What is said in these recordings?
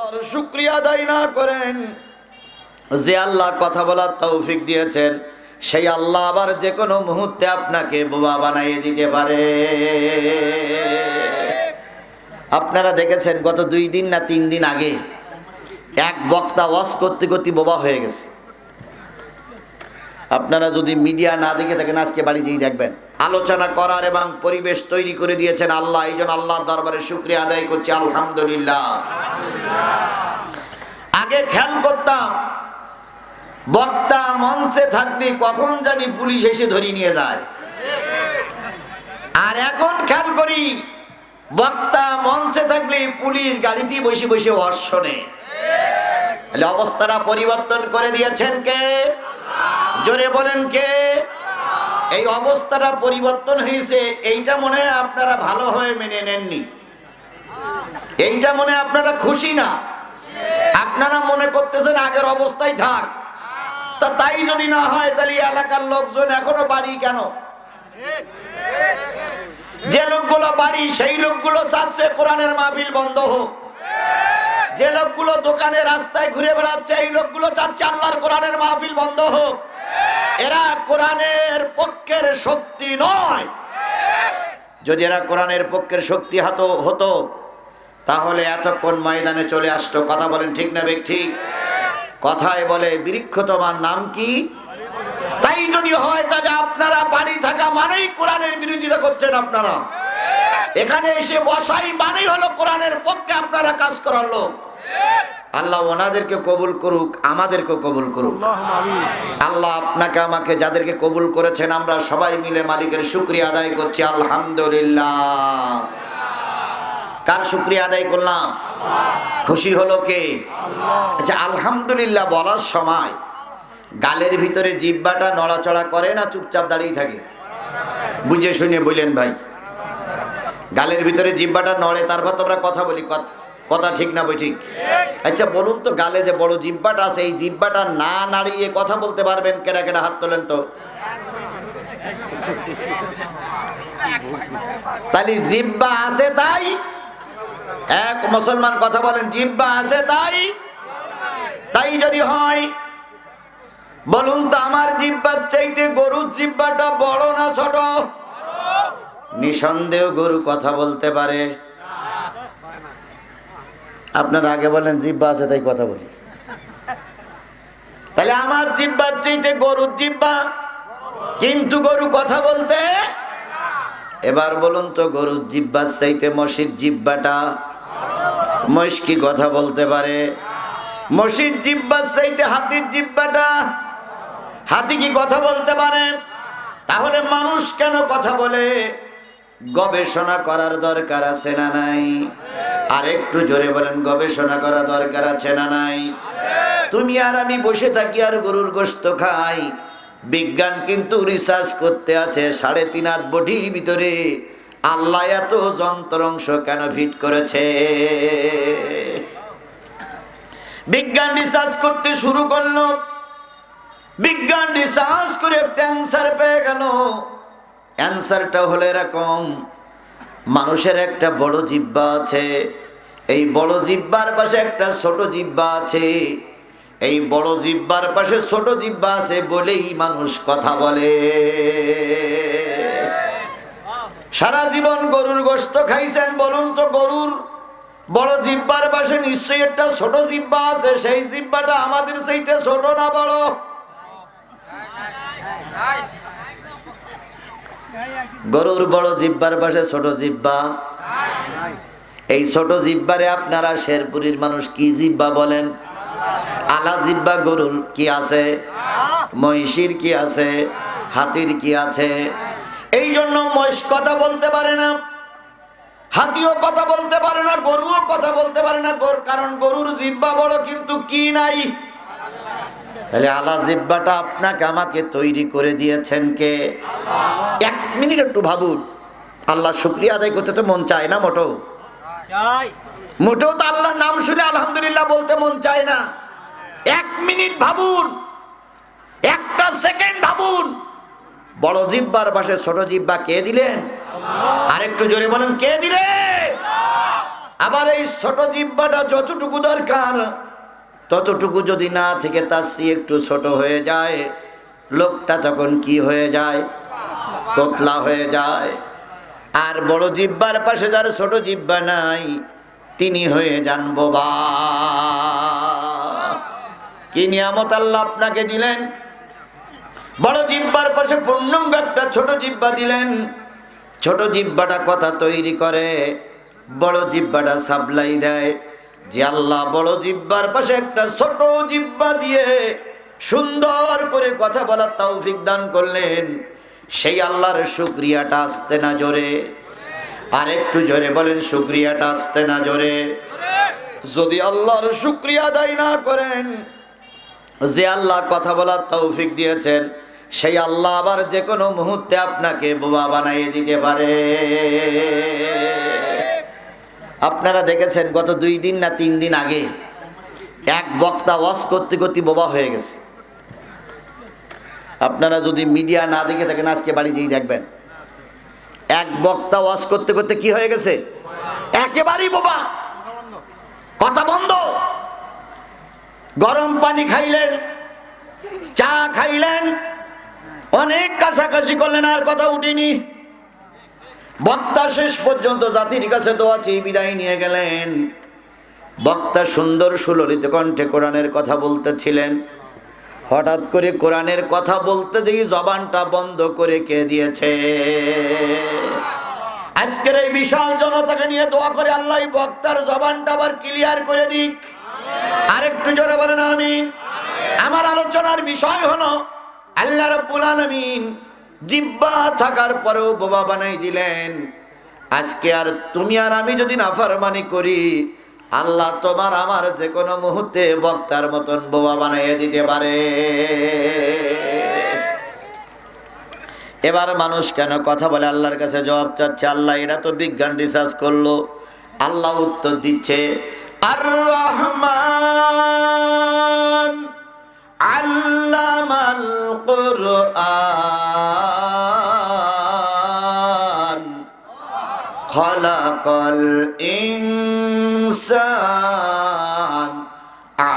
আল্লাহর শুক্রিয়া আদায় না করেন, যে আল্লাহ কথা বলার তৌফিক দিয়েছেন, সেই আল্লাহ আবার যে কোনো মুহূর্তে আপনাকে বোবা বানাইয়ে দিতে পারে। আপনারা দেখেছেন গত দুই দিন না তিন দিন আগে এক বক্তা ওয়াশ করতে করতে বোবা হয়ে গেছে। আপনারা যদি মিডিয়া না দেখে থাকেন, আজকে বাড়ি যেই দেখবেন। আলোচনা করার এবং পরিবেশ তৈরি করে দিয়েছেন আল্লাহ। এই জন্য আল্লাহ দরবারে শুক্রিয়া আদায় করছি, আলহামদুলিল্লাহ। আগে খেয়াল করতাম, বক্তা মঞ্চে থাকলে কখন জানি পুলিশ এসে ধরে নিয়ে যায়। আর এখন খেয়াল করি, বক্তা মঞ্চে থাকলে পুলিশ গাড়িতে বসে বসে তাহলে অবস্থাটা পরিবর্তন করে দিয়েছেন কে? জোরে বলেন কে? এই অবস্থাটা পরিবর্তন হয়েছে, এইটা মনে হয় আপনারা ভালো হয়ে মেনে নেননি। এইটা মনে আপনারা খুশি না। আপনারা মনে করতেছেন আগের অবস্থায় থাক। তা তাই যদি না হয়, তাহলে এলাকার লোকজন এখনও বাড়ি কেন? যে লোকগুলো বাড়ি, সেই লোকগুলো চাচ্ছে কোরআনের মাহফিল বন্ধ হোক। যে লোকগুলো দোকানে রাস্তায় ঘুরে বেড়াচ্ছে, এই লোকগুলো চাচ্ছে আল্লাহর কোরআনের মাহফিল বন্ধ হোক। এরা কোরআনের পক্ষের শক্তি নয়। যদি এরা কোরআনের পক্ষের শক্তি হতো হতো, তাহলে এতক্ষণ ময়দানে চলে আসতো। কথা বলেন ঠিক না ঠিক কথায় বলে বৃক্ষ তোমার নাম কি? তাই যদি হয়, তাহলে আপনারা বাড়ি থাকা মানেই কোরআনের বিরোধিতা করছেন আপনারা। এখানে এসে বসাই মানেই হলো কোরআনের পক্ষে আপনারা কাজ করার লোক। আল্লাহ ওনাদেরকে কবুল করুক আমাদেরকে কবুল করুক। আল্লাহ আপনাকে আমাকে যাদেরকে কবুল করেছেন আমরা সবাই মিলে মালিকের শুক্রিয়া আদায় করছি আলহামদুলিল্লাহ। কার শুক্রিয়া আদায় করলাম? খুশি হলো কে? আচ্ছা আলহামদুলিল্লাহ বলার সময় গালের ভিতরে জিব্বাটা নড়াচড়া করে না চুপচাপ দাঁড়িয়ে থাকে? বুঝে শুনে বললেন ভাই। গালের ভিতরে জিব্বাটা নড়ে তারপর তোমরা কথা বলি কত- কথা ঠিক না, বই ঠিক? আচ্ছা বলুন তো গালে যে বড় জিব্বাটা আছে, এই জিব্বাটা না নাড়িয়ে কথা বলতে পারবেন? কেনা কেনা হাত তোলেন তো। তাহলে জিব্বা আছে তাই? এক মুসলমান কথা বলেন, জিব্বা আছে তাই? তাই যদি হয়, বলুন তো আমার জিব্বার চাইতে গরুর জিব্বাটা বড় না ছোট? নিঃসন্দেহ গরু কথা বলতে পারে। আপনার আগে বলেন, জিব্বা আছে তাই কথা বলি। তাহলে আমার জিব্বার চাইতে গরুর জিব্বা, কিন্তু গরু কথা বলতে এবার বলুন তো গরুর জিব্বার চাইতে মসির জিব্বাটা মহিষ কি কথা বলতে পারে? মসির জিব্বার চাইতে হাতির জিব্বাটা হাতি কি কথা বলতে পারে? তাহলে মানুষ কেন কথা বলে? গবেষণা করার দরকার আছে না নাই? আর একটু জোরে বলেন, গবেষণা করা দরকার আছে না নাই? তুমি আর আমি বসে থাকি আর গরুর গোস্ত খাই। বিজ্ঞান কিন্তু রিসার্চ করতে আছে সাড়ে তিন হাত বটির ভিতরে। আল্লাহ এত যন্ত্র অংশ কেন ফিট করেছে? বিজ্ঞান রিসার্চ করতে শুরু করল। বিজ্ঞান রিসার্চ করে একটা অ্যান্সার পেয়ে গেল। অ্যান্সারটা হলো এরকম মানুষের একটা বড় জিব্বা আছে। এই বড় জিব্বার পাশে একটা ছোট জিব্বা আছে। এই বড় জিব্বার পাশে ছোট জিব্বা আছে বলেই মানুষ কথা বলে। সারা জীবন গরুর গোস্ত খাইছেন বলুন তো গরুর বড় জিব্বার পাশে নিশ্চয়ই একটা ছোট জিব্বা আছে। সেই জিব্বাটা আমাদের সেইতে ছোট না বড়? গরুর বড় জিব্বার পাশে ছোট জিব্বা। এই ছোট জিব্বারে আপনারা শেরপুরীর মানুষ কি জিব্বা বলেন? আলা জিব্বা গরুর কি আছে? মহিষীর কি আছে? হাতির কি আছে? এই জন্য মহিষ কথা বলতে পারে না, হাতিও কথা বলতে পারে না, গরুও কথা বলতে পারে না। কারণ গরুর জিব্বা বড়, কিন্তু কি নাই? তাহলে আলা জিব্বাটা আপনাকে আমাকে তৈরি করে দিয়েছেন কে? এক মিনিট একটু ভাবুন। আল্লাহ শুক্রিয়া আদায় করতে তো মন চায় না মোটো মোটেও তো আল্লাহর নাম শুনে আলহামদুলিল্লাহ বলতে মন চায় না। এক মিনিট ভাবুন। একটা সেকেন্ড ভাবুন। বড় জিব্বার পাশে ছোট জিব্বা কে দিলেন? আরেকটু জোরে বলেন কে দিলেন? আবার এই ছোট জিব্বাটা যতটুকু দরকার ততটুকু যদি না থেকে তার চেয়ে একটু ছোট হয়ে যায়, লোকটা তখন কি হয়ে যায়? তোতলা হয়ে যায়। আর বড় জিব্বার পাশে যার ছোট জিব্বা নাই, তিনি হয়ে যান বোবা। কি নিয়ামত আল্লাহ আপনাকে দিলেন? বড় জিব্বার পাশে পূর্ণাঙ্গ একটা ছোট জিব্বা দিলেন। ছোট জিব্বাটা কথা তৈরি করে, বড় জিব্বাটা সাপ্লাই দেয়। যে আল্লাহ বড় জিব্বার পাশে একটা ছোট জিব্বা দিয়ে সুন্দর করে কথা বলার তৌফিক দান করলেন, সেই আল্লাহর শুক্রিয়াটা আসতে না জোরে। আর একটু জোরে বলেন, শুক্রিয়াটা আসতে না জোরে। যদি আল্লাহর শুক্রিয়া আদায় না করেন, যে আল্লাহ কথা বলার তৌফিক দিয়েছেন, সেই আল্লাহ আবার যে কোনো মুহূর্তে আপনাকে বোবা বানাইয়ে দিতে পারে। আপনারা দেখেছেন গত দুই দিন না তিন দিন আগে এক বক্তা ওয়াশ করতে করতে বোবা হয়ে গেছে। আপনারা যদি মিডিয়া না দেখে থাকেন, আজকে বাড়ি যেই দেখবেন। এক বক্তা ওয়াশ করতে করতে কি হয়ে গেছে? একেবারেই বোবা। কথা বন্ধ। গরম পানি খাইলেন, চা খাইলেন, অনেক কাছাকাছি করলেন, আর কথা উঠিনি। বক্তা শেষ পর্যন্ত জাতির কাছে দোয়া চেয়ে বিদায় নিয়ে গেলেন। বক্তা সুন্দর সুললিত কণ্ঠে কোরআনের কথা বলতেছিলেন। হঠাৎ করে কোরআনের কথা বলতে যেই জবানটা বন্ধ করে কে দিয়েছে? আজকের এই বিশাল জনতাকে নিয়ে দোয়া করে আল্লাহ বক্তার জবানটা আবার ক্লিয়ার করে দিক। আরেকটু জোরে বলেন, আমিন। আমার আলোচনার বিষয় হলো, আল্লাহ রব্বুল আলামিন জিব্বা থাকার পরেও বোবা বানাই দিলেন। আজকে আর তুমি আর আমি যদি নাফরমানি করি, আল্লাহ তোমার আমার যে কোনো মুহূর্তে বক্তার মতন বোবা বানাইয়ে দিতে পারে। এবার মানুষ কেন কথা বলে আল্লাহর কাছে জবাব চাচ্ছে? আল্লাহ এটা তো বিজ্ঞান রিসার্চ করল। আল্লাহ উত্তর দিচ্ছে আর রহমান আল্লামাল খলাকল ইনসান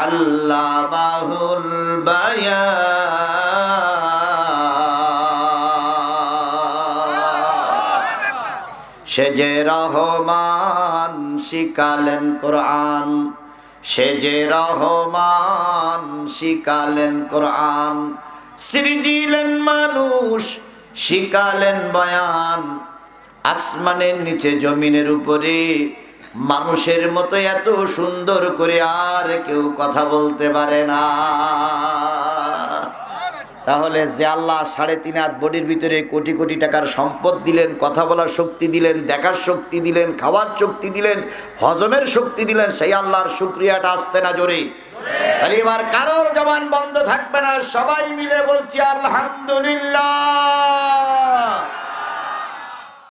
আল্লামাহুল বায়ান সে যে রহমান শিকালেন কোরআন, সে যে রহমান শিকালেন কোরআন, সৃজিলেন মানুষ, শিকালেন বয়ান। আসমানের নিচে, জমিনের উপরে। মানুষের মতো এত সুন্দর করে আর কেউ কথা বলতে পারে না। তাহলে যে আল্লাহ সাড়ে তিন হাত বডির ভিতরে কোটি কোটি টাকার সম্পদ দিলেন, কথা বলার শক্তি দিলেন, দেখার শক্তি দিলেন, খাওয়ার শক্তি দিলেন, হজমের শক্তি দিলেন, সেই আল্লাহর শুক্রিয়াটা আসতে না জোরে। তাহলে এবার কারোর জবান বন্ধ থাকবে না, সবাই মিলে বলছি আলহামদুলিল্লাহ।